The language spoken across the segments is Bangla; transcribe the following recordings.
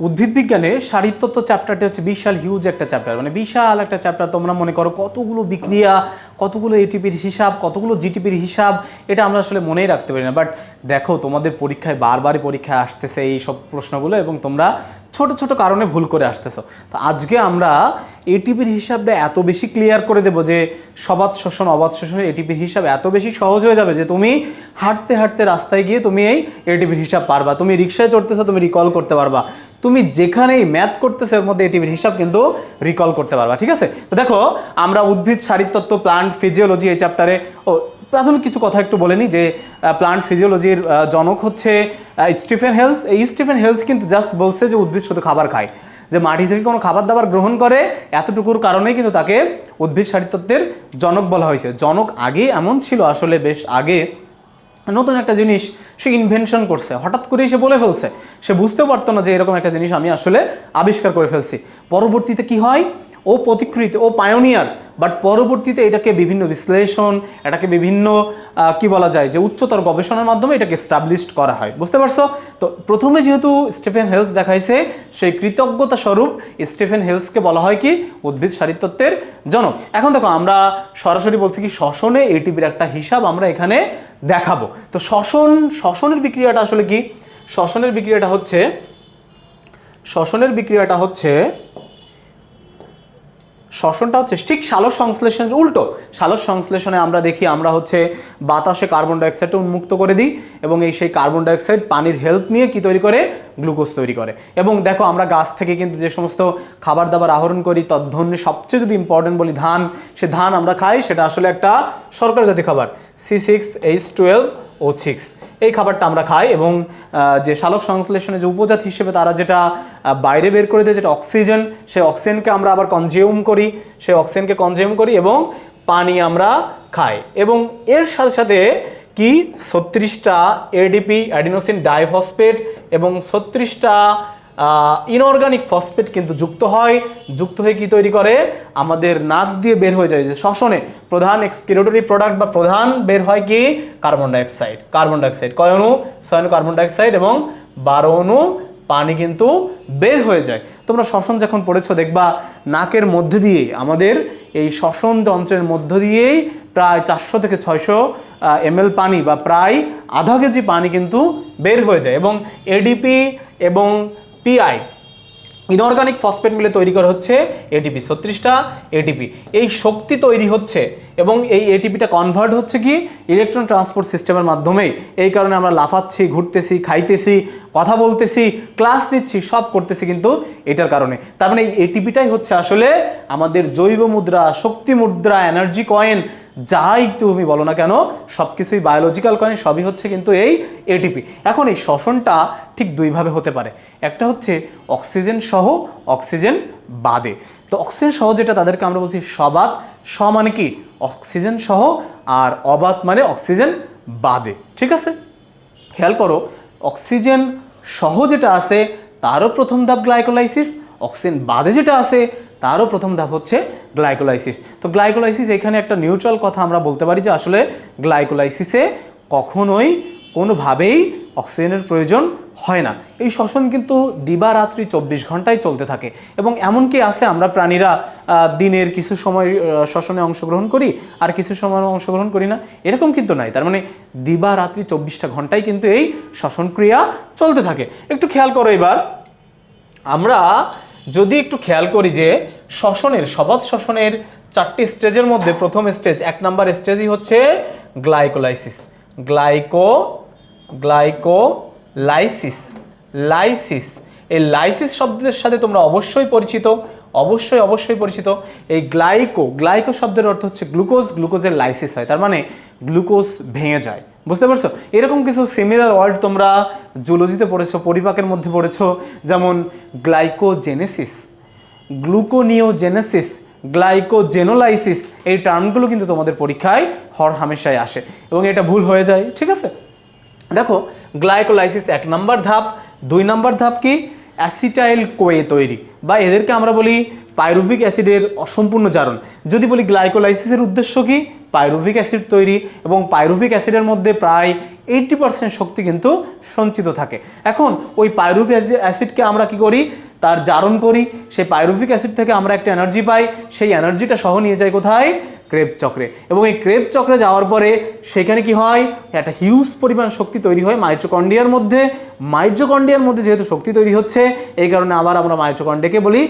উদ্ভিদ বিজ্ঞানে শারীরতত্ত্ব চ্যাপ্টারটি হচ্ছে বিশাল হিউজ একটা চ্যাপ্টার মানে বিশাল একটা চ্যাপ্টার তোমরা মনে করো, কতগুলো বিক্রিয়া, কতগুলো এটিপির হিসাব, কতগুলো জিটিপির হিসাব, এটা আমরা আসলে মনেই রাখতে পারি না। বাট দেখো, তোমাদের পরীক্ষায় বারবারই পরীক্ষায় আসতেছে এই সব প্রশ্নগুলো এবং তোমরা ছোট ছোট কারণে ভুল করে আসতেছো। তো আজকে আমরা এটিপির হিসাবটা এত বেশি ক্লিয়ার করে দেবো যে সবাদ শোষণ অবাধ শোষণের এটিপির হিসাব এত বেশি সহজ হয়ে যাবে যে তুমি হাঁটতে হাঁটতে রাস্তায় গিয়ে তুমি এই এটিপির হিসাব পারবা। তুমি রিক্সায় চড়তেছো, তুমি রিকল করতে পারবা। তুমি যেখানেই ম্যাথ করতেছো, এর মধ্যে এটিপির হিসাব কিন্তু রিকল করতে পারবা, ঠিক আছে? তো দেখো, আমরা উদ্ভিদ শারীরতত্ত্ব প্লান্ট ফিজিওলজি এই চ্যাপ্টারে ও প্রাথমিক কিছু কথা একটু বলে নিই যে প্লান্ট ফিজিওলজির জনক হচ্ছে স্টিফেন হেলস এই স্টিফেন হেলস কিন্তু জাস্ট বলছে যে উদ্ভিদ শুধু খাবার খায়। যে মাটি থেকে কোনো খাবার দাবার গ্রহণ করে, এতটুকুর কারণেই কিন্তু তাকে উদ্ভিদ শারীরতত্ত্বের জনক বলা হয়েছে। জনক আগে এমন ছিল, আসলে বেশ আগে নতুন একটা জিনিস সে ইনভেনশন করছে। হঠাৎ করেই সে বলে ফেলছে। সে বুঝতেও পারতো না যে এরকম একটা জিনিস আমি আসলে আবিষ্কার করে ফেলছি। পরবর্তীতে কি হয়? ও প্রতিকৃত, ও পায়োনিয়ার বাট পরবর্তীতে এটাকে বিভিন্ন বিশ্লেষণ, এটাকে বিভিন্ন কি বলা যায়, যে উচ্চতর গবেষণার মাধ্যমে এটাকে স্টাবলিশড করা হয়। বুঝতে পারছ? তো প্রথমে যেহেতু স্টিফেন হেলস দেখাইছে, সেই কৃতজ্ঞতা স্বরূপ স্টিফেন হেলসকে বলা হয় কি? উদ্ভিদ শারীরতত্ত্বের জনক। এখন দেখো, আমরা সরাসরি বলছি কি, শ্বসনে এটিপির একটা হিসাব আমরা এখানে দেখাবো। তো শ্বসন, শ্বসনের বিক্রিয়াটা আসলে কি? শ্বসনের বিক্রিয়াটা হচ্ছে, শ্বসনের বিক্রিয়াটা হচ্ছে শ্বসনটা হচ্ছে ঠিক সালোক সংশ্লেষণ উল্টো। সালোক সংশ্লেষণে আমরা দেখি আমরা হচ্ছে বাতাসে কার্বন ডাইঅক্সাইডটা উন্মুক্ত করে দিই এবং এই সেই কার্বন ডাইঅক্সাইড পানির হেল্প নিয়ে কি তৈরি করে? গ্লুকোজ তৈরি করে। এবং দেখো আমরা গাছ থেকে কিন্তু যে সমস্ত খাবার দাবার আহরণ করি তদ্ধন্য সবচেয়ে যদি ইম্পর্টেন্ট বলি ধান। সে ধান আমরা খাই, সেটা আসলে একটা সরকার জাতি খাবার। C six H twelve O six. এই খাবারটা আমরা খাই এবং যে শালক সংশ্লেষণে যে উপজাত হিসেবে তারা যেটা বাইরে বের করে দেয়, যেটা অক্সিজেন, সেই অক্সিজেনকে আমরা আবার কনজিউম করি, সেই অক্সিজেনকে কনজিউম করি এবং পানি আমরা খাই। এবং এর সাথে সাথে কি? ছত্রিশটা এডিপি অ্যাডিনোসিন ডাইফসফেট এবং ছত্রিশটা ইনঅর্গানিক ফসফেট কিন্তু যুক্ত হয়। যুক্ত হয়ে কি তৈরি করে? আমাদের নাক দিয়ে বের হয়ে যায়। যে শ্বসনে প্রধান এক্সকিরেটরি প্রোডাক্ট বা প্রধান বের হয় কি? কার্বন ডাইঅক্সাইড কার্বন ডাইঅক্সাইড কয় অণু? ছয় কার্বন ডাইঅক্সাইড এবং বারো অণু পানি কিন্তু বের হয়ে যায়। তোমরা শ্বসন যখন পড়েছো, দেখবা নাকের মধ্যে দিয়ে, আমাদের এই শ্বসন যন্ত্রের মধ্য দিয়েই প্রায় চারশো থেকে ছয়শো এমএল পানি বা প্রায় আধা কেজি পানি কিন্তু বের হয়ে যায় এবং এডিপি এবং পিআই ইনঅর্গানিক ফসফেট মিলে তৈরি করা হচ্ছে এটিপি ছত্রিশটা এটিপি এই শক্তি তৈরি হচ্ছে এবং এই এটিপিটা কনভার্ট হচ্ছে কি? ইলেকট্রন ট্রান্সপোর্ট সিস্টেমের মাধ্যমেই। এই কারণে আমরা লাফাচ্ছি, ঘুরতেছি, খাইতেছি, কথা বলতেছি ক্লাস নিচ্ছি সব করতেছি কিন্তু এটার কারণে। তার মানে এই এটিপিটাই হচ্ছে আসলে আমাদের জৈব মুদ্রা, শক্তি মুদ্রা এনার্জি কয়েন যাই তুমি বলো না কেন সব কিছুই বায়োলজিক্যাল কয়েন সবই হচ্ছে কিন্তু এই এটিপি এখন এই শ্বসনটা ঠিক দুইভাবে হতে পারে। একটা হচ্ছে অক্সিজেন সহ অক্সিজেন বাদে। তো অক্সিজেন সহ যেটা তাদেরকে আমরা বলছি সবাত, স মানে কি? অক্সিজেন সহ আর অবাত মানে অক্সিজেন বাদে। ঠিক আছে? খেয়াল করো অক্সিজেন সহ যেটা আছে, তারও প্রথম ধাপ গ্লাইকোলাইসিস অক্সিজেন বাদে যেটা আছে তারও প্রথম ধাপ হচ্ছে গ্লাইকোলাইসিস। তো গ্লাইকোলাইসিস এখানে একটা নিউট্রাল কথা আমরা বলতে পারি যে আসলে গ্লাইকোলাইসিসে কখনোই কোনোভাবেই অক্সিজেনের প্রয়োজন হয় না। এই শ্বসন কিন্তু দিবারাত্রি চব্বিশ ঘন্টায় চলতে থাকে এবং এমনকি আছে, আমরা প্রাণীরা দিনের কিছু সময় শ্বসনে অংশগ্রহণ করি আর কিছু সময় অংশগ্রহণ করি না। এরকম কিন্তু নাই। তার মানে দিবারাত্রি চব্বিশটা ঘন্টায় কিন্তু এই শ্বসন ক্রিয়া চলতে থাকে। একটু খেয়াল করো এবার, আমরা যদি একটু খেয়াল করি যে শ্বসনের সবাদ শ্বসনের চারটি স্টেজের মধ্যে প্রথম স্টেজ, এক নাম্বার স্টেজই হচ্ছে গ্লাইকোলাইসিস। Glyco, glycolysis. লাইসিস। এই লাইসিস শব্দের সাথে তোমরা অবশ্যই পরিচিত, অবশ্যই অবশ্যই পরিচিত। এই গ্লাইকো গ্লাইকো শব্দের অর্থ হচ্ছে গ্লুকোজ, গ্লুকোজের লাইসিস হয়। তার মানে গ্লুকোজ ভেঙে যায়। বুঝতে পারছ? এরকম কিছু সিমিলার ওয়ার্ড তোমরা জুলজিতে পড়েছো, পরিপাকের মধ্যে পড়েছো, যেমন গ্লাইকোজেনেসিস গ্লুকোনিওজেনেসিস গ্লাইকোজেনোলাইসিস এই টার্মগুলো কিন্তু তোমাদের পরীক্ষায় হর হামেশাই আসে এবং এটা ভুল হয়ে যায়, ঠিক আছে? দেখো গ্লাইকোলাইসিস এক নম্বর ধাপ, দুই নম্বর ধাপ কি? অ্যাসিটাইল কোয়ে তৈরি বা এদেরকে আমরা বলি পাইরুভিক অ্যাসিডের অসম্পূর্ণ জারণ। যদি বলি গ্লাইকোলাইসিসের উদ্দেশ্য কি? পাইরুভিক অ্যাসিড তৈরি এবং পাইরুভিক অ্যাসিডের মধ্যে প্রায় এইট্টি পার্সেন্ট শক্তি কিন্তু সঞ্চিত থাকে। এখন ওই পাইরুভিক অ্যাসিডকে আমরা কি করি? তার জারণ করি, সেই পাইরুভিক অ্যাসিড থেকে আমরা একটা এনার্জি পাই, সেই এনার্জিটা সহ নিয়ে যাই কোথায়? ক্রেব চক্রে। এবং এই ক্রেব চক্রে যাওয়ার পরে সেখানে কি হয়? একটা হিউজ পরিমাণ শক্তি তৈরি হয় মাইট্রোকন্ডিয়ার মধ্যে। মাইট্রোকন্ডিয়ার মধ্যে যেহেতু শক্তি তৈরি হচ্ছে, এই কারণে আবার আমরা মাইট্রোকন্ডিয়াকে বলি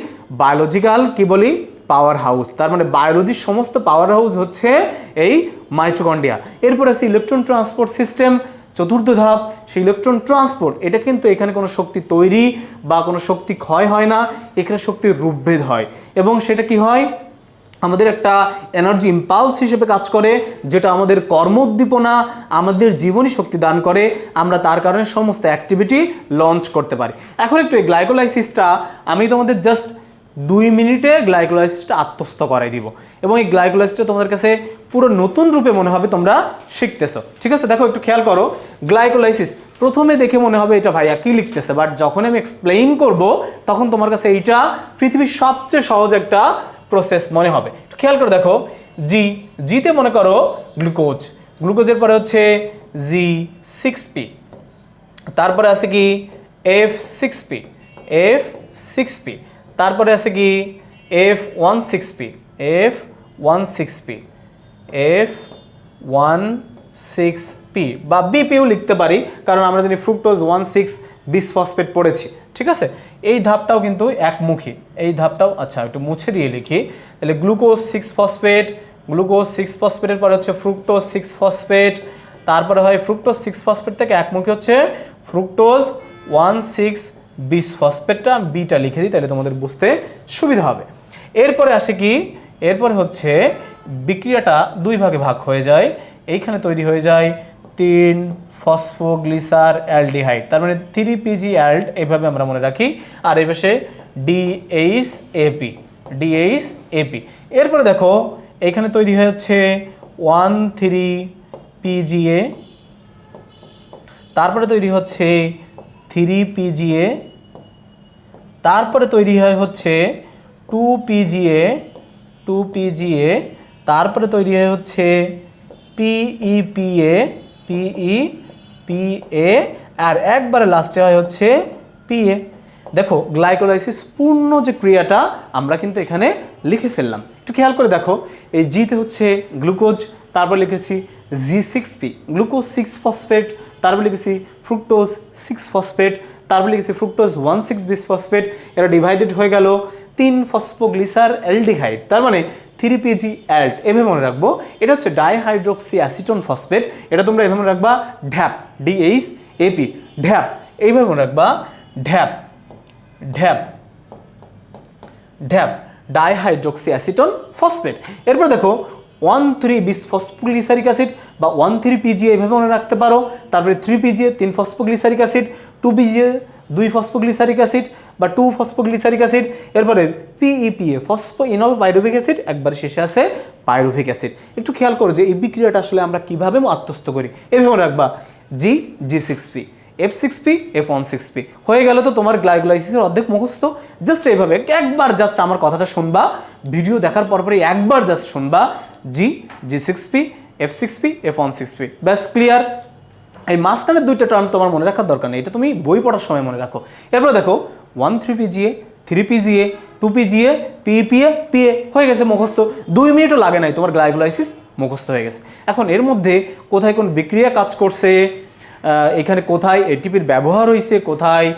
বায়োলজিক্যাল, কি বলি? Power house. তার মানে বায়োলজির সমস্ত পাওয়ার হাউস হচ্ছে এই মাইট্রোকন্ডিয়া এরপর আছে ইলেকট্রন ট্রান্সপোর্ট সিস্টেম। চতুর্থ ধাপ, সেই ইলেকট্রন ট্রান্সপোর্ট এটা কিন্তু এখানে কোনো শক্তি তৈরি বা কোনো শক্তি ক্ষয় হয় না, এখানে শক্তির রূপভেদ হয়। এবং সেটা কি হয়? আমাদের একটা এনার্জি ইম্পালস হিসেবে কাজ করে, যেটা আমাদের কর্মোদ্দীপনা আমাদের জীবনী শক্তি দান করে, আমরা তার কারণে সমস্ত অ্যাক্টিভিটি লঞ্চ করতে পারি। এখন একটু এই গ্লাইকোলাইসিসটা আমি তোমাদের জাস্ট দুই মিনিটে গ্লাইকোলাইসিসটা আত্মস্থ করাই দিব। এবং এই গ্লাইকোলাইসিসটা তোমাদের কাছে পুরো নতুন রূপে মনে হবে তোমরা শিখতেছো। ঠিক আছে? দেখো, একটু খেয়াল করো। গ্লাইকোলাইসিস প্রথমে দেখে মনে হবে এটা ভাইয়া কি লিখতেছে। বাট যখন আমি এক্সপ্লেইন করব, তখন তোমার কাছে এইটা পৃথিবীর সবচেয়ে সহজ একটা প্রসেস মনে হবে। একটু খেয়াল করে দেখো। জি জিতে মনে করো গ্লুকোজ গ্লুকোজের পরে হচ্ছে জি সিক্স পি তারপরে আছে কি? F six P F six P তারপরে আছে কি? F one six P F one six P F one six P বা বিপিও লিখতে পারি, কারণ আমরা জানি fructose one six bis phosphate পড়েছি, ঠিক আছে? এই ধাপটাও কিন্তু একমুখী, এই ধাপটাও আচ্ছা একটু মুছে দিয়ে লিখি, তাহলে glucose six phosphate glucose six ফসফেটের পরে হচ্ছে ফ্রুক্টোজ সিক্স ফসফেট তারপরে হয় ফ্রুক্টোজ সিক্স ফসফেট থেকে একমুখী হচ্ছে ফ্রুক্টোজ ওয়ান সিক্স বিস ফসফেটটা বিটা লিখে দিই, তাহলে তোমাদের বুঝতে সুবিধা হবে। এরপরে আসে কি? এরপরে হচ্ছে বিক্রিয়াটা দুই ভাগে ভাগ হয়ে যায়। এইখানে তৈরি হয়ে যায় তিন ফসফোগ্লিসার অ্যালডিহাইড, তার মানে থ্রি পিজি অ্যাল্ড এইভাবে আমরা মনে রাখি। আর এই পাশে ডিএইচ এপি ডিএইচ এপি এরপরে দেখো, এইখানে তৈরি হয়ে হচ্ছে ওয়ান থ্রি পিজিএ তারপরে তৈরি হচ্ছে থ্রি পিজিএ তারপরে তৈরি হয় হচ্ছে টু পিজিএ টু পিজিএ তারপরে তৈরি হয় হচ্ছে পিইপিএ পিই পিএ আর একবারে লাস্টে হয় হচ্ছে পিএ দেখো গ্লাইকোলাইসিস পূর্ণ যে ক্রিয়াটা আমরা কিন্তু এখানে লিখে ফেললাম। একটু খেয়াল করে দেখো, এই জিতে হচ্ছে গ্লুকোজ তারপর লিখেছি G six P glucose six phosphate তারপর লিখেছি ফ্রুক্টোজ সিক্স ফসফেট তারপর লিখেছি fructose one six bis phosphate এরা ডিভাইডেড হয়ে গেল তিন ফসফোগ্লিসার অ্যালডিহাইড তার মানে থ্রি পিজি অ্যাল্ট এভাবে মনে রাখব। এটা হচ্ছে ডাইহাইড্রোক্সি অ্যাসিটন ফসফেট এটা তোমরা এভাবে মনে রাখবা, ঢ্যাপ ডিএইচ এপি ঢ্যাপ, এইভাবে মনে রাখবা, DHAP DHAP DHAP dihydroxy acetone phosphate এরপর দেখো one three bis phosphoglyceric acid বা ওয়ান থ্রি পিজিএ এভাবে মনে রাখতে পারো। তারপরে থ্রি পিজিএ তিন ফসফোগ্লিসারিক অ্যাসিড টু পিজিএ দুই ফসফোগ্লিসারিক অ্যাসিড বা টু ফসফোগ্লিসারিক অ্যাসিড এরপরে PEPA phospho enol pyruvic acid একবার শেষে আছে পাইরুভিক অ্যাসিড একটু খেয়াল করো যে এই বিক্রিয়াটা আসলে আমরা কীভাবে আত্মস্থ করি। এভাবে রাখবা G G six P F six P F one six P হয়ে গেল তো তোমার গ্লাইকোলাইসিসের অর্ধেক মুখস্থ। জাস্ট এইভাবে একবার জাস্ট আমার কথাটা শুনবা। ভিডিও দেখার পরপরই একবার জাস্ট শুনবা। G G six P F six P F one six P ব্যাস ক্লিয়ার এই মাঝখানের দুইটা টার্ম তোমার মনে রাখার দরকার নেই। এটা তুমি বই পড়ার সময় মনে রাখো। এরপরে দেখো one three P PGA three P PGA two P PGA PPA PA হয়ে গেছে মুখস্থ। দুই মিনিটও লাগে নাই। তোমার গ্লাইকোলাইসিস মুখস্থ হয়ে গেছে। এখন এর মধ্যে কোথায় কোন বিক্রিয়া কাজ করছে? এখানে কোথায় এটিপির ব্যবহার হয়েছে কোথায়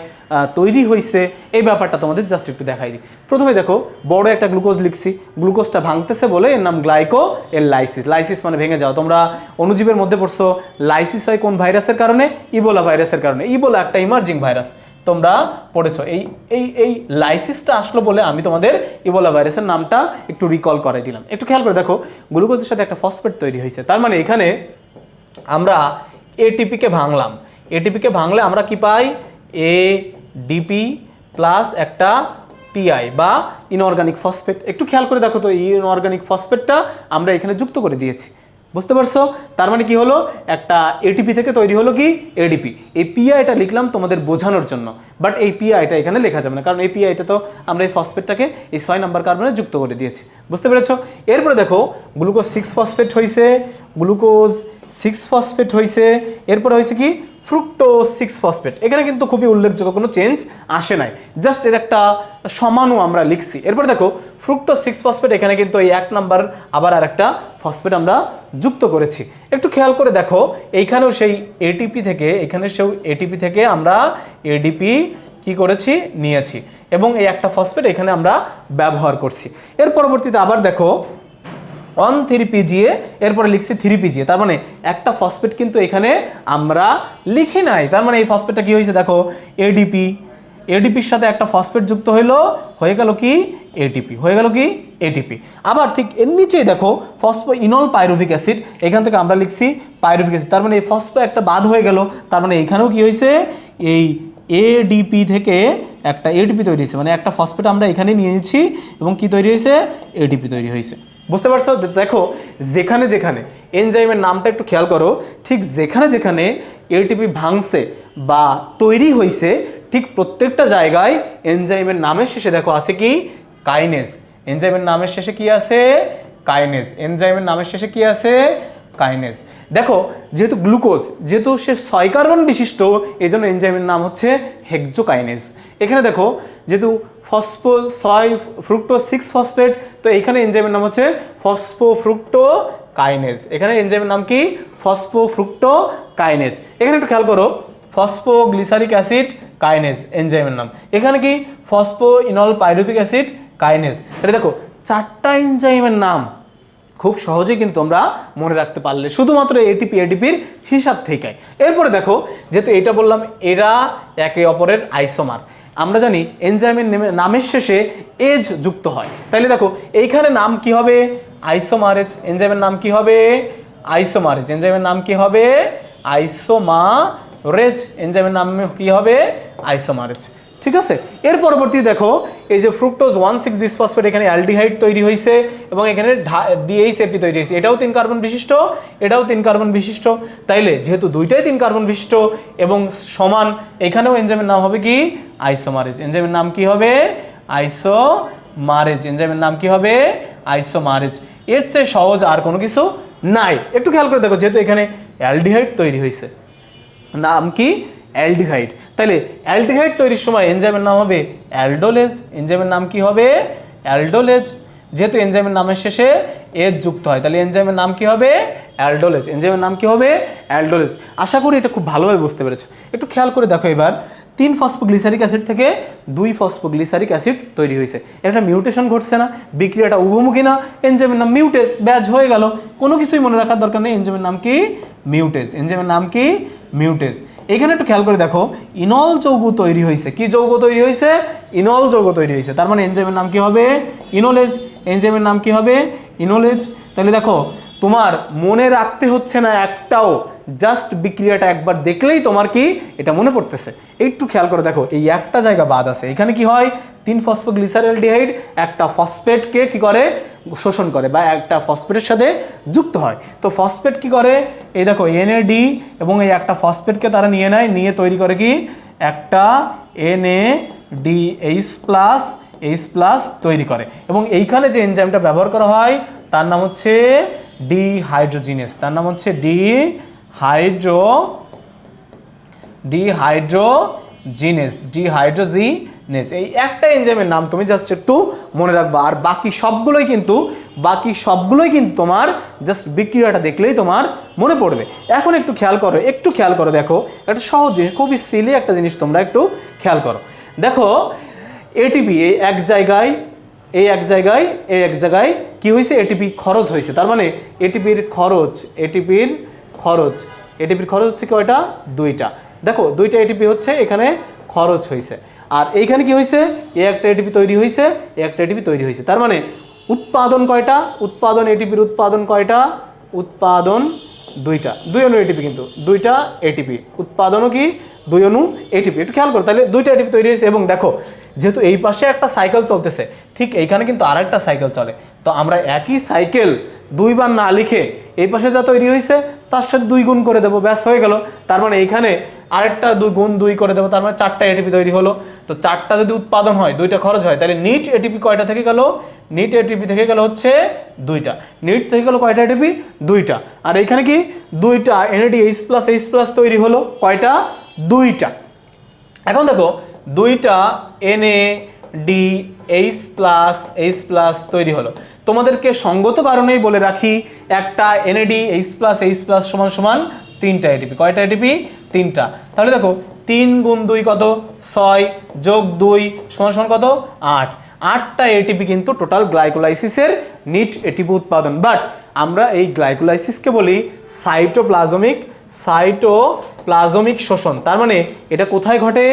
তৈরি হয়েছে এই ব্যাপারটা তোমাদের জাস্ট একটু দেখাই দিই। প্রথমে দেখো, বড় একটা গ্লুকোজ লিখছি। গ্লুকোজটা ভাঙতেছে বলে এর নাম গ্লাইকো এর লাইসিস লাইসিস মানে ভেঙে যাও তোমরা অণুজীবের মধ্যে পড়ছো, লাইসিস হয় কোন ভাইরাসের কারণে? ইবোলা ভাইরাসের কারণে। ইবোলা একটা ইমার্জিং ভাইরাস তোমরা পড়েছ, এই এই এই লাইসিসটা আসলো বলে আমি তোমাদের ইবোলা ভাইরাসের নামটা একটু রিকল করে দিলাম। একটু খেয়াল করে দেখো, গ্লুকোজের সাথে একটা ফসফেট তৈরি হয়েছে তার মানে এখানে আমরা এটিপিকে ভাঙলাম। এটিপিকে ভাঙলে আমরা কি পাই? এ ডিপি প্লাস একটা পিআই বা ইনঅর্গানিক ফসফেট একটু খেয়াল করে দেখো তো ইনঅর্গানিক ফসফেটটা আমরা এখানে যুক্ত করে দিয়েছি। বুঝতে পারছ? তার মানে কি হলো? একটা এটিপি থেকে তৈরি হলো কি? এডিপি এই পিআইটা লিখলাম তোমাদের বোঝানোর জন্য। বাট এই পিআইটা এখানে লেখা যাবে না। কারণ এই পিআইটা তো আমরা এই ফসফেটটাকে এই ছয় নাম্বার কার্বনে যুক্ত করে দিয়েছি। বুঝতে পেরেছ? এরপরে দেখো গ্লুকোজ সিক্স ফসফেট হয়েছে গ্লুকোজ সিক্স ফসফেট হয়েছে এরপরে হয়েছে কি? ফ্রুক্টোজ সিক্স ফসফেট এখানে কিন্তু খুবই উল্লেখযোগ্য কোনো চেঞ্জ আসে নাই। জাস্ট এর একটা সমানও আমরা লিখছি। এরপর দেখো ফ্রুক্টোজ সিক্স ফসফেট এখানে কিন্তু এই এক নাম্বার আবার আর একটা ফসফেট আমরা যুক্ত করেছি। একটু খেয়াল করে দেখো, এইখানেও সেই এটিপি থেকে, এখানে সেও এটিপি থেকে আমরা এডিপি কি করেছি? নিয়েছি। এবং এই একটা ফসফেট এখানে আমরা ব্যবহার করছি। এর পরবর্তীতে আবার দেখো অন থ্রি পিজিএ এরপরে লিখছি থ্রি পিজিএ তার মানে একটা ফসফেট কিন্তু এখানে আমরা লিখি নাই। তার মানে এই ফসফেটটা কি হয়েছে দেখো এডিপি এডিপির সাথে একটা ফসফেট যুক্ত হইল, হয়ে গেল কি? এটিপি হয়ে গেল কি? এটিপি আবার ঠিক এর নিচেই দেখো ফসফো ইনল পাইরুভিক অ্যাসিড, এখান থেকে আমরা লিখছি পাইরুভিক অ্যাসিড। তার মানে এই ফসফো একটা বাদ হয়ে গেল। তার মানে এইখানেও কি হয়েছে এই এডিপি থেকে একটা এডিপি তৈরি হয়েছে মানে একটা ফসফেট আমরা এখানে নিয়ে নিয়েছি এবং কি তৈরি হয়েছে এডিপি তৈরি হয়েছে বুঝতে পারছ? দেখো, যেখানে যেখানে, এনজাইমের নামটা একটু খেয়াল করো। ঠিক যেখানে যেখানে এটিপি ভাঙছে বা তৈরি হয়েছে ঠিক প্রত্যেকটা জায়গায় এনজাইমের নামের শেষে দেখো আছে কি? কাইনেস এনজাইমের নামের শেষে কি আছে? কাইনেস এনজাইমের নামের শেষে কি আছে? কাইনেস দেখো, যেহেতু গ্লুকোজ যেহেতু সে ছয় কার্বন বিশিষ্ট এই জন্য এনজাইমের নাম হচ্ছে হেক্সোকাইনেস এখানে দেখো, যেহেতু ফসফো ছয় ফ্রুক্টো সিক্স ফসফেট তো এখানে এনজাইমের নাম হচ্ছে ফসফো ফ্রুক্টো কাইনেজ এখানে এনজাইমের নাম কি? ফসফো ফ্রুক্টো কাইনেজ এখানে একটু খেয়াল করো ফসফো গ্লিসারিক অ্যাসিড, কাইনেজ, এনজাইমের নাম। এখানে কি? Phospho enol pyruvic acid, kinase. এটা দেখো, চারটা এনজাইমের নাম খুব সহজেই কিন্তু তোমরা মনে রাখতে পারলে, শুধুমাত্র এটিপি এটিপির হিসাব থেকে এরপরে দেখো, যেহেতু এটা বললাম, এরা একে অপরের আইসোমার। আমরা জানি এনজাইমের নামের শেষে এজ যুক্ত হয়। তাইলে দেখো, এইখানে নাম কি হবে? আইসোমারেজ। এনজাইমের নাম কি হবে? আইসোমারেজ। এনজাইমের নাম কি হবে? আইসোমারেজ এনজাইমের নাম কি হবে? আইসোমারেজ। ঠিক আছে? এর পরবর্তী দেখো, এই যে ফ্রুক্টোজ ওয়ান সিক্স বিসফসফেট এখানে অ্যালডিহাইড তৈরি হয়েছে এবং এখানে ডিএইচ এপি তৈরি হয়েছে এটাও তিন কার্বন বিশিষ্ট, এটাও তিন কার্বন বিশিষ্ট। তাইলে যেহেতু দুইটাই তিন কার্বন বিশিষ্ট এবং সমান, এখানেও এনজাইমের নাম হবে কি? আইসোমারেজ। এনজাইমের নাম কি হবে? আইসোমারেজ। এনজাইমের নাম কি হবে? আইসোমারেজ। এর চেয়ে সহজ আর কোনো কিছু নাই। একটু খেয়াল করে দেখো, যেহেতু এখানে অ্যালডিহাইড তৈরি হয়েছে নাম কি? অ্যালডিহাইড। তাহলে অ্যালডিহাইড তৈরির সময় এনজাইমের নাম হবে অ্যালডোলেজ। এনজাইমের নাম কি হবে? অ্যালডোলেজ। যেহেতু এনজাইমের নামের শেষে এর যুক্ত হয় তাহলে এনজাইমের নাম কি হবে? অ্যালডোলেজ। এনজাইমের নাম কি হবে? অ্যালডোলেজ। আশা করি এটা খুব ভালোভাবে বুঝতে পেরেছ। একটু খেয়াল করে দেখো এবার। তিন ফসফোগ্লিসারিক অ্যাসিড থেকে দুই ফসফোগ্লিসারিক অ্যাসিড তৈরি হয়েছে। একটা মিউটেশন ঘটছে না, বিক্রিয়াটা উভমুখী না, এনজাইমের নাম মিউটেস ব্যাজ হয়ে গেল। কোনো কিছুই মনে রাখার দরকার নেই, এনজাইমের নাম কি? মিউটেস। এনজাইমের নাম কি? মিউটেস। এখানে একটু খেয়াল করে দেখো, ইনল যৌগ তৈরি হয়েছে। কি যৌগ তৈরি হয়েছে? ইনল যৌগ তৈরি হয়েছে। তার মানে এনজাইমের নাম কি হবে? ইনোলেজ। এনজাইমের নাম কি হবে? ইনোলেজ। তাহলে দেখো, তোমার মনে রাখতে হচ্ছে না একটাও। জাস্ট বিক্রিয়াটা একবার দেখলেই তোমার কি এটা মনে পড়তেছে। একটু খেয়াল করে দেখো, এই একটা জায়গা বাদ আছে। এখানে কি হয়? তিন ফসফোগ্লিসারেলডিহাইড, একটা ফসফেটকে কি করে? শোষণ করে বা একটা ফসফেটের সাথে যুক্ত হয়। তো ফসফেট কি করে? এই দেখো এনএডি এবং এই একটা ফসফেটকে তারা নিয়ে নেয়। নিয়ে তৈরি করে কি? একটা NA D H plus H plus তৈরি করে। এবং এইখানে যে এনজাইমটা ব্যবহার করা হয়, তার নাম হচ্ছে ডি ডিহাইড্রোজিনেস। তার নাম হচ্ছে ডি হাইড্রো ডিহাইড্রোজিনেস ডিহাইড্রোজিনেস। এই একটা এনজাইমের নাম তুমি জাস্ট একটু মনে রাখবা। আর বাকি সবগুলোই কিন্তু, বাকি সবগুলোই কিন্তু তোমার জাস্ট বিক্রিয়াটা দেখলেই তোমার মনে পড়বে। এখন একটু খেয়াল করো, একটু খেয়াল করো দেখো। একটা সহজ জিনিস, খুবই সিলি একটা জিনিস তোমরা একটু খেয়াল করো। দেখো এটিপি এই এক জায়গায়, এই এক জায়গায়, এই এক জায়গায় কি হয়েছে এটিপি খরচ হয়েছে তার মানে এটিপির খরচ এটিপির খরচ এটিপির খরচ হচ্ছে কয়টা দুইটা। দেখো, দুইটা এটিপি হচ্ছে এখানে খরচ হয়েছে আর এইখানে কি হয়েছে এ একটা এটিপি তৈরি হয়েছে এ একটা এটিপি তৈরি হয়েছে তার মানে উৎপাদন কয়টা? উৎপাদন এটিপির উৎপাদন কয়টা? উৎপাদন দুইটা। দুই অণু এটিপি কিন্তু। দুইটা এটিপি উৎপাদনও কি? দুই অণু এটিপি একটু খেয়াল করো, তাহলে দুইটা এটিপি তৈরি হয়েছে এবং দেখো যেহেতু এই পাশে একটা সাইকেল চলতেছে, ঠিক এইখানে কিন্তু আর একটা সাইকেল চলে। তো আমরা একই সাইকেল দুইবার না লিখে এই পাশে যা তৈরি হয়েছে, তার সাথে দুই গুণ করে দেবো, ব্যাস হয়ে গেল। তার মানে এইখানে আরেকটা দুই গুণ দুই করে দেবো, তার মানে চারটা এটিপি তৈরি হলো। তো চারটা যদি উৎপাদন হয়, দুইটা খরচ হয়, তাহলে নিট এটিপি কয়টা থেকে গেল? নিট এটিপি থেকে গেল হচ্ছে দুইটা। নিট থেকে গেল কয়টা এটিপি দুইটা। আর এইখানে কি? দুইটা NAD H plus H plus তৈরি হলো, কয়টা? দুইটা। এখন দেখো দুইটা NA D H plus H plus তৈরি হলো। তোমাদেরকে সঙ্গত কারণেই বলে রাখি, একটা NAD H plus H plus সমান সমান তিনটা এটিপি কয়টা এটিপি তিনটা। তাহলে দেখো, তিন গুণ দুই কত? ছয় যোগ দুই সমান সমান কত? আট। আটটা এটিপি কিন্তু টোটাল গ্লাইকোলাইসিসের নিট এটিপি উৎপাদন। বাট আমরা এই গ্লাইকোলাইসিসকে বলি সাইটোপ্লাজমিক সাইটোপ্লাজমিক শোষণ। তার মানে এটা কোথায় ঘটে?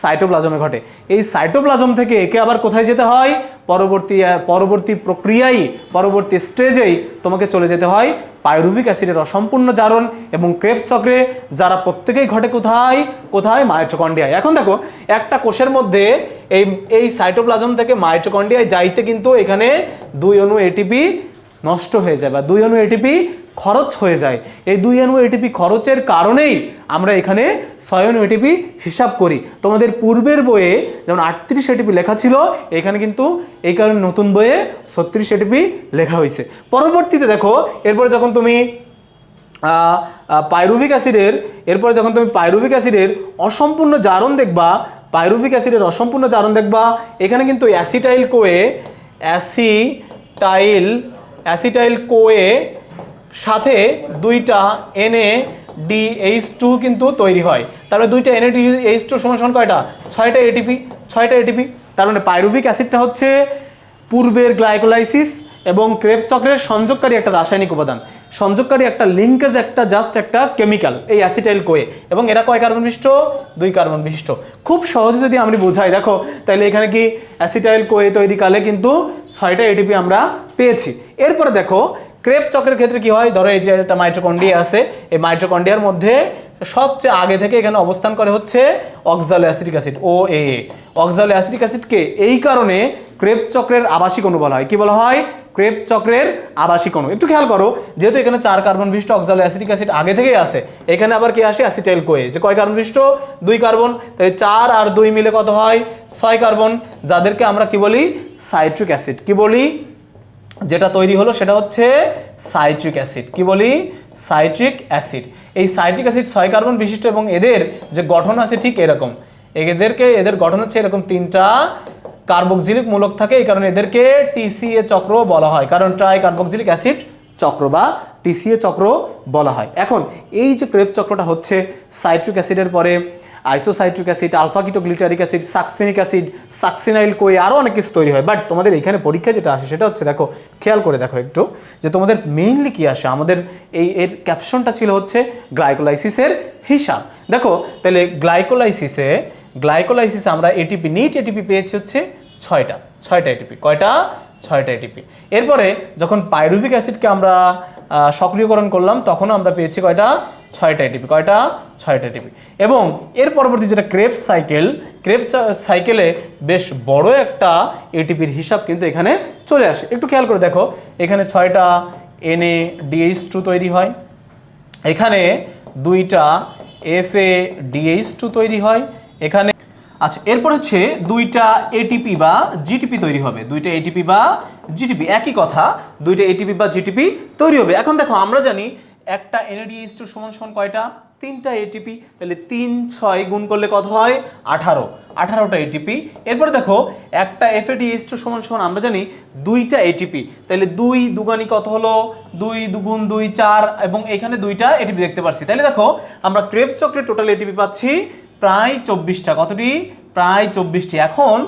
সাইটোপ্লাজমে ঘটে। এই সাইটোপ্লাজম থেকে একে আবার কোথায় যেতে হয়? পরবর্তী পরবর্তী প্রক্রিয়ায় পরবর্তী স্টেজেই তোমাকে চলে যেতে হয় পাইরুভিক অ্যাসিডের অসম্পূর্ণ জারণ এবং ক্রেপস চক্রে, যারা প্রত্যেকেই ঘটে কোথায়? কোথায়? মাইটোকন্ডিয়ায় এখন দেখো, একটা কোষের মধ্যে এই এই সাইটোপ্লাজম থেকে মাইটোকন্ডিয়ায় যাইতে কিন্তু এখানে দুই অণু এটিপি নষ্ট হয়ে যায় বা দুই অণু এটিপি খরচ হয়ে যায়। এই দুই অণু এটিপি খরচের কারণেই আমরা এখানে ছয় অণু এটিপি হিসাব করি। তোমাদের পূর্বের বইয়ে যেমন আটত্রিশ এটিপি লেখা ছিল, এখানে কিন্তু এই কারণে নতুন বইয়ে ছত্রিশ এটিপি লেখা হয়েছে। পরবর্তীতে দেখো, এরপরে যখন তুমি পাইরুভিক অ্যাসিডের, এরপরে যখন তুমি পাইরুভিক অ্যাসিডের অসম্পূর্ণ জারণ দেখবা, পাইরুভিক অ্যাসিডের অসম্পূর্ণ জারণ দেখবা, এখানে কিন্তু acetyl co, acetyl acetyl co সাথে দুইটা এনএ ডি এইচ টু কিন্তু তৈরি হয়। তারপরে দুইটা এনএ ডি এইচ টু সমান সমান কয়টা? ছয়টা এটিপি ছয়টা এটিপি তার মানে পাইরুভিক অ্যাসিডটা হচ্ছে পূর্বের গ্লাইকোলাইসিস এবং ক্রেবস চক্রের সংযোগকারী একটা রাসায়নিক উপাদান। সংযোগকারী একটা লিঙ্কেজ একটা জাস্ট একটা কেমিক্যাল এই অ্যাসিটাইল কোয়ে। এবং এরা কয় কার্বন বিশিষ্ট? দুই কার্বন বিশিষ্ট। খুব সহজে যদি আমি বোঝাই, দেখো তাহলে এখানে কি অ্যাসিটাইল কোয়ে তৈরিকালে কিন্তু ছয়টা এটিপি আমরা পেয়েছি। এরপরে দেখো ক্রেপ চক্রের ক্ষেত্রে কি হয়? ধরো এই যে একটা মাইট্রোকন্ডিয়া আছে, এই মাইট্রোকন্ডিয়ার মধ্যে সবচেয়ে আগে থেকে এখানে অবস্থান করে হচ্ছে অক্সালো অ্যাসিটিক অ্যাসিড ও এ অক্সালো অ্যাসিটিক অ্যাসিডকে এই কারণে ক্রেপ চক্রের আবাসিক অণু বলা হয়। কি বলা হয়? ক্রেপ চক্রের আবাসিক অণু। একটু খেয়াল করো, যেহেতু এখানে চার কার্বন বিশিষ্ট অক্সালো অ্যাসিটিক অ্যাসিড আগে থেকেই আছে, এখানে আবার কি আসে? অ্যাসিটাইল কোয়ে যে কয় কার্বন বিশিষ্ট দুই কার্বন। তাই চার আর দুই মিলে কত হয়? ছয় কার্বন। যাদেরকে আমরা কি বলি? সাইট্রিক অ্যাসিড কি বলি? যেটা তৈরি হলো সেটা হচ্ছে সাইট্রিক অ্যাসিড। কি বলি? Citric acid. এই সাইট্রিক অ্যাসিড ছয় কার্বন বিশিষ্ট এবং এদের যে গঠন আছে ঠিক এরকম। এদেরকে, এদের গঠন হচ্ছে এরকম তিনটা কার্বক্সিলিক মূলক থাকে, এই কারণে এদেরকে টিসিএ চক্র বলা হয়। কারণ ট্রাই কার্বক্সিলিক অ্যাসিড চক্র বা টিসিএ চক্র বলা হয়। এখন, এই যে ক্রেপ চক্রটা হচ্ছে সাইট্রিক অ্যাসিডের পরে isocitric acid, alpha ketoglutaric acid, succinic acid, succinyl co আরও অনেক কিছু তৈরি হয়। বাট তোমাদের এখানে পরীক্ষা যেটা আসে সেটা হচ্ছে, দেখো, খেয়াল করে দেখো একটু, যে তোমাদের মেইনলি কি আসে? আমাদের এই এর ক্যাপশনটা ছিল হচ্ছে গ্লাইকোলাইসিসের হিসাব। দেখো, তাহলে গ্লাইকোলাইসিসে গ্লাইকোলাইসিসে আমরা এটিপি নিট এটিপি পেয়েছি হচ্ছে ছয়টা। ছয়টা এটিপি কয়টা? ছয়টা এটিপি এরপরে যখন পাইরুভিক অ্যাসিডকে আমরা সক্রিয়করণ করলাম, তখনও আমরা পেয়েছি কয়টা? ছয়টা এটিপি কয়টা? ছয়টা এটিপি এবং এর পরবর্তী যেটা ক্রেপ সাইকেল ক্রেপ সাইকেলে বেশ বড় একটা এটিপির হিসাব কিন্তু এখানে চলে আসে। একটু খেয়াল করে দেখো, এখানে ছয়টা এনএ ডিএইচ টু তৈরি হয়, এখানে দুইটা এফ এ ডিএইচ টু তৈরি হয়, এখানে আচ্ছা এরপর হচ্ছে দুইটা এটিপি বা জিটিপি তৈরি হবে। দুইটা এটিপি বা জিটিপি একই কথা, দুইটা এটিপি বা জিটিপি তৈরি হবে। এখন দেখো, আমরা জানি একটা এনএডিএইচ টু সমান সমান কয়টা? তিনটা এটিপি তাহলে তিন, ছয় গুণ করলে কত হয়? আঠারো। আঠারোটা এটিপি এরপরে দেখো, একটা এফএডিএইচ টু সমান সমান, আমরা জানি দুইটা এটিপি তাহলে দুই দুগানি কত হলো? দুই দুগুণ দুই চার, এবং এখানে দুইটা এটিপি দেখতে পাচ্ছি। তাহলে দেখো, আমরা ক্রেপ চক্রে টোটাল এটিপি পাচ্ছি প্রায় চব্বিশটা। কতটি? প্রায় চব্বিশটি। এখন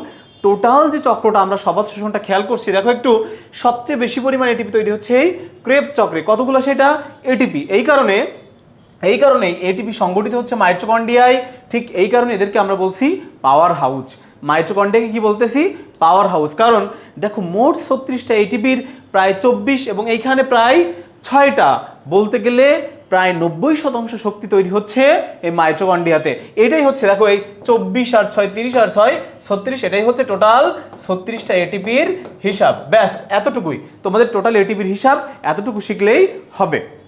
টোটাল যে চক্রটা আমরা সবাদ শোষণটা খেয়াল করছি, দেখো একটু, সবচেয়ে বেশি পরিমাণ এটিপি তৈরি হচ্ছে এই ক্রেপ চক্রে। কতগুলো সেটা এটিপি এই কারণে এই কারণে এটিপি সংগঠিত হচ্ছে মাইট্রোকন্ডিয়ায় ঠিক এই কারণে এদেরকে আমরা বলছি পাওয়ার হাউস মাইট্রোকন্ডিয়াকে কি বলতেছি? পাওয়ার হাউস কারণ, দেখো, মোট ছত্রিশটা এটিপির প্রায় চব্বিশ এবং এইখানে প্রায় ছয়টা। বলতে গেলে প্রায় নব্বই শতাংশ শক্তি তৈরি হচ্ছে এই মাইট্রোকন্ডিয়াতে এটাই হচ্ছে, দেখো এই চব্বিশ আর ছয়, তিরিশ আর ছয়, ছত্রিশ, এটাই হচ্ছে টোটাল ছত্রিশটা এটিপির হিসাব। ব্যাস, এতটুকুই। তোমাদের টোটাল এটিপির হিসাব এতটুকু শিখলেই হবে।